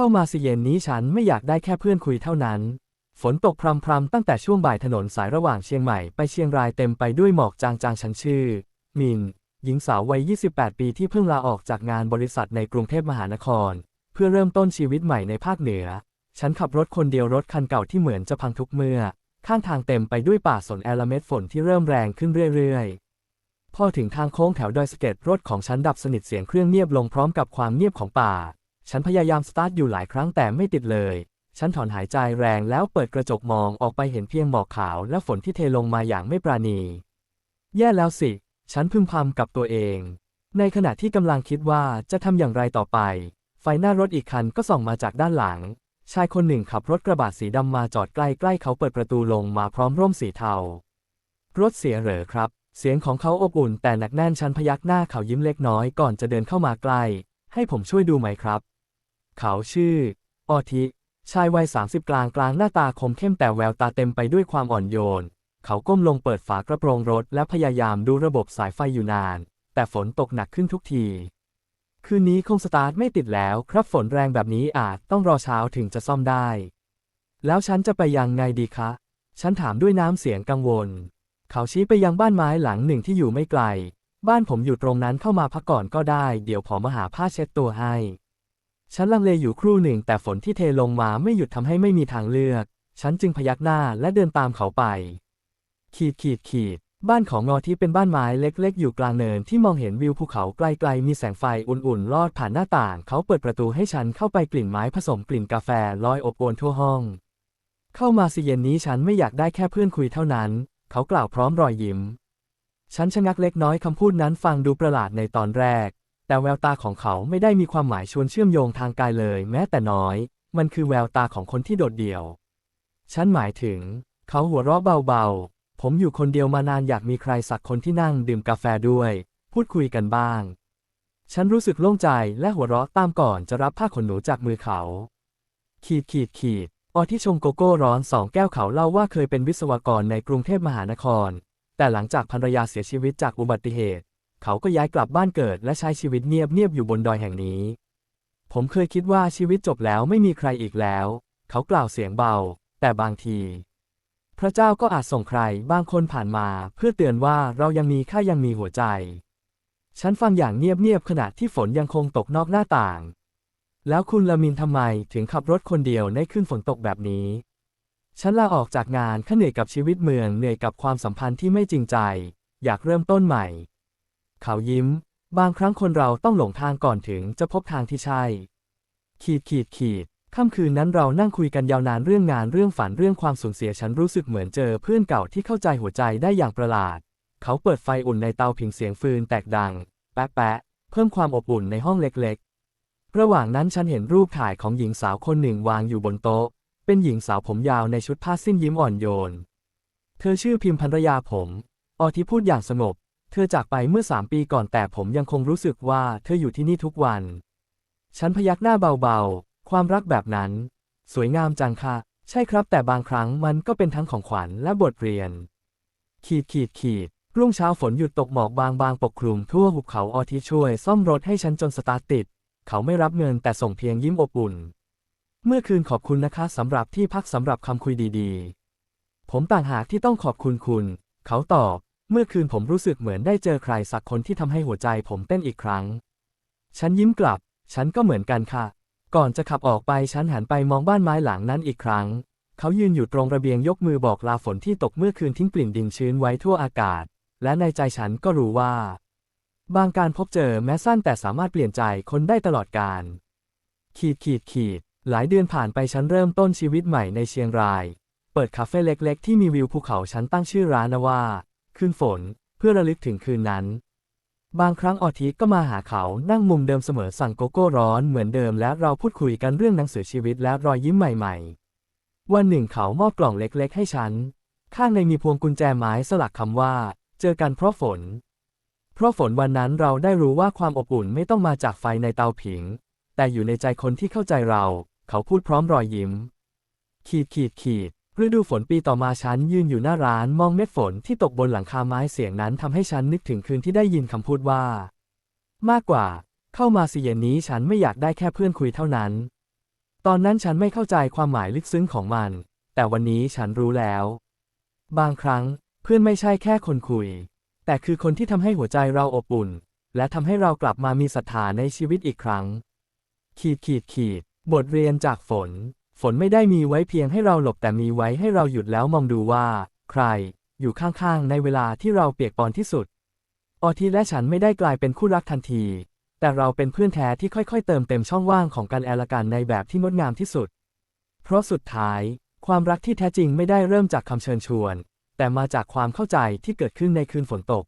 เข้ามาสิเย็นนี้ฉันไม่อยากได้แค่เพื่อนคุยเท่านั้น ฝนตกพรำๆตั้งแต่ช่วงบ่ายถนนสายระหว่างเชียงใหม่ไปเชียงรายเต็มไปด้วยหมอกจางๆ ฉันชื่อ มิน หญิงสาววัย 28 ปีที่เพิ่งลาออกจากงานบริษัทในกรุงเทพมหานคร เพื่อเริ่มต้นชีวิตใหม่ในภาคเหนือ ฉันขับรถคนเดียวรถคันเก่าที่เหมือนจะพังทุกเมื่อ ข้างทางเต็มไปด้วยป่าสนแอลเม็ดฝนที่เริ่มแรงขึ้นเรื่อยๆ พอถึงทางโค้งแถวดอยสะเก็ดรถของฉันดับสนิทเสียงเครื่องเงียบลงพร้อมกับความเงียบของป่า ฉันพยายามสตาร์ทอยู่หลายครั้งแต่ไม่ติดเลย ฉันถอนหายใจแรงแล้วเปิดกระจกมองออกไปเห็นเพียงหมอกขาวและฝนที่เทลงมาอย่างไม่ปราณี แย่แล้วสิ ฉันพึมพำกับตัวเอง ในขณะที่กำลังคิดว่าจะทำอย่างไรต่อไป ไฟหน้ารถอีกคันก็ส่องมาจากด้านหลัง ชายคนหนึ่งขับรถกระบะสีดำมาจอดใกล้ๆเขาเปิดประตูลงมาพร้อมร่มสีเทารถเสียเหรอครับ เสียงของเขาอบอุ่นแต่หนักแน่นฉันพยักหน้าเขายิ้มเล็กน้อยก่อนจะเดินเข้ามาใกล้ ให้ผมช่วยดูไหมครับ เขาชื่อ ออทิ ชายวัย 30 กลางกลางหน้าตาคมเข้มแต่แววตาเต็มไปด้วยความอ่อนโยน เขาก้มลงเปิดฝากระโปรงรถและพยายามดูระบบสายไฟอยู่นาน แต่ฝนตกหนักขึ้นทุกที คืนนี้คงสตาร์ทไม่ติดแล้ว ครับฝนแรงแบบนี้อาจต้องรอเช้าถึงจะซ่อมได้ แล้วฉันจะไปยังไงดีคะ ฉันถามด้วยน้ำเสียงกังวล เขาชี้ไปยังบ้านไม้หลังหนึ่งที่อยู่ไม่ไกล บ้านผมอยู่ตรงนั้นเข้ามาพักก่อนก็ได้ เดี๋ยวผมมาหาผ้าเช็ดตัวให้ ฉันลังเลอยู่ครู่หนึ่งแต่ฝนที่เทลงมาไม่หยุดทำให้ไม่มีทางเลือก ฉันจึงพยักหน้าและเดินตามเขาไป ขีดขีดขีด บ้านของงอที่เป็นบ้านไม้เล็กๆ อยู่กลางเนินที่มองเห็นวิวภูเขาไกลๆ มีแสงไฟอุ่นๆ ลอดผ่านหน้าต่าง เขาเปิดประตูให้ฉันเข้าไปกลิ่นไม้ผสมกลิ่นกาแฟลอยอบอวนทั่วห้อง เข้ามาสิเย็นนี้ฉันไม่อยากได้แค่เพื่อนคุยเท่านั้น เขากล่าวพร้อมรอยยิ้ม ฉันชะงักเล็กน้อยคำพูดนั้นฟังดูประหลาดในตอนแรก แต่แววตาของเขาไม่ได้มีความหมายชวนเชื่อมโยงทางกายเลย แม้แต่น้อย มันคือแววตาของคนที่โดดเดี่ยว ฉันหมายถึง เขาหัวเราะเบาๆ ผมอยู่คนเดียวมานานอยากมีใครสักคนที่นั่งดื่มกาแฟด้วย พูดคุยกันบ้าง ฉันรู้สึกโล่งใจและหัวเราะตามก่อนจะรับผ้าขนหนูจากมือเขา ขีดขีดขีดออที่ชงโกโก้ร้อนสองแก้วเขาเล่าว่าเคยเป็นวิศวกรในกรุงเทพมหานคร แต่หลังจากภรรยาเสียชีวิตจากอุบัติเหตุ เขาก็ย้ายกลับบ้านเกิดและใช้ชีวิตเงียบๆอยู่บนดอยแห่งนี้ ผมเคยคิดว่าชีวิตจบแล้วไม่มีใครอีกแล้ว เขากล่าวเสียงเบา แต่บางที พระเจ้าก็อาจส่งใครบางคนผ่านมา เพื่อเตือนว่าเรายังมีค่ายังมีหัวใจ ฉันฟังอย่างเงียบๆขณะที่ฝนยังคงตกนอกหน้าต่าง แล้วคุณละมินทำไมถึงขับรถคนเดียวในคืนฝนตกแบบนี้ ฉันลาออกจากงานข้าเหนื่อยกับชีวิตเมืองเหนื่อยกับความสัมพันธ์ที่ไม่จริงใจ อยากเริ่มต้นใหม่ เขายิ้ม บางครั้งคนเราต้องหลงทางก่อนถึงจะพบทางที่ใช่ ขีดขีดขีดค่ำคืนนั้นเรานั่งคุยกันยาวนานเรื่องงานเรื่องฝันเรื่องความสูญเสียฉันรู้สึกเหมือนเจอเพื่อนเก่าที่เข้าใจหัวใจได้อย่างประหลาด เขาเปิดไฟอุ่นในเตาผิงเสียงฟืนแตกดัง แป๊ะแปะเพิ่มความอบอุ่นในห้องเล็กๆ ระหว่างนั้นฉันเห็นรูปถ่ายของหญิงสาวคนหนึ่งวางอยู่บนโต๊ะ เป็นหญิงสาวผมยาวในชุดผ้าสิ้นยิ้มอ่อนโยน เธอชื่อพิมพ์ภรรยาผม ออที่พูดอย่างสงบ เธอจากไปเมื่อสามปีก่อนแต่ผมยังคงรู้สึกว่าเธออยู่ที่นี่ทุกวัน ฉันพยักหน้าเบาๆ ความรักแบบนั้น สวยงามจังค่ะ ใช่ครับ แต่บางครั้งมันก็เป็นทั้งของขวัญและบทเรียน ขีดขีดขีดรุ่งเช้าฝนหยุดตกหมอกบางบางปกคลุมทั่วหุบเขาออทีช่วย ซ่อมรถให้ฉันจนสตาร์ทติด เขาไม่รับเงินแต่ส่งเพียงยิ้มอบอุ่น เมื่อคืนขอบคุณนะคะสำหรับที่พักสำหรับคำคุยดีๆ ผมต่างหากที่ต้องขอบคุณคุณ เขาตอบ เมื่อคืนผมรู้สึกเหมือนได้เจอใครสักคนที่ทำให้หัวใจผมเต้นอีกครั้ง ฉันยิ้มกลับ ฉันก็เหมือนกันค่ะ ก่อนจะขับออกไปฉันหันไปมองบ้านไม้หลังนั้นอีกครั้ง เขายืนอยู่ตรงระเบียงยกมือบอกลาฝนที่ตกเมื่อคืนทิ้งกลิ่นดินชื้นไว้ทั่วอากาศ และในใจฉันก็รู้ว่า บางการพบเจอแม้สั้นแต่สามารถเปลี่ยนใจคนได้ตลอดกาลขีดขีดขีด หลายเดือนผ่านไปฉันเริ่มต้นชีวิตใหม่ในเชียงราย เปิดคาเฟ่เล็ก ๆ ที่มีวิวภูเขาฉันตั้งชื่อร้านว่า คืนฝน เพื่อระลึกถึงคืนนั้น บางครั้งออทิก็มาหาเขานั่งมุมเดิมเสมอสั่งโกโก้ร้อนเหมือนเดิมและเราพูดคุยกันเรื่องหนังสือชีวิตและรอยยิ้มใหม่ ๆ วันหนึ่งเขามอบกล่องเล็กๆ ให้ฉัน ข้างในมีพวงกุญแจไม้สลักคำว่า เจอกันเพราะฝน เพราะฝนวันนั้นเราได้รู้ว่าความอบอุ่นไม่ต้องมาจากไฟในเตาผิง แต่อยู่ในใจคนที่เข้าใจเรา เขาพูดพร้อมรอยยิ้ม ขีดขีดขีด ฤดูฝนปีต่อมาฉันยืนอยู่หน้าร้านมองเม็ดฝนที่ตกบนหลังคาไม้เสียงนั้นทำให้ฉันนึกถึงคืนที่ได้ยินคำพูดว่า มากกว่า เข้ามาสิเย็นนี้ฉันไม่อยากได้แค่เพื่อนคุยเท่านั้น ตอนนั้นฉันไม่เข้าใจความหมายลึกซึ้งของมัน แต่วันนี้ฉันรู้แล้ว บางครั้งเพื่อนไม่ใช่แค่คนคุย แต่คือคนที่ทำให้หัวใจเราอบอุ่น และทำให้เรากลับมามีศรัทธาในชีวิตอีกครั้ง ขีดขีดขีด บทเรียนจากฝน ฝนไม่ได้มีไว้เพียงให้เราหลบแต่มีไว้ให้เราหยุดแล้วมองดูว่า ใคร อยู่ข้างๆ ในเวลาที่เราเปียกปอนที่สุด ออทีและฉันไม่ได้กลายเป็นคู่รักทันที แต่เราเป็นเพื่อนแท้ที่ค่อยๆ เติมเต็มช่องว่างของกันแอละกันในแบบที่งดงามที่สุด เพราะสุดท้าย ความรักที่แท้จริงไม่ได้เริ่มจากคำเชิญชวน แต่มาจากความเข้าใจที่เกิดขึ้นในคืนฝนตก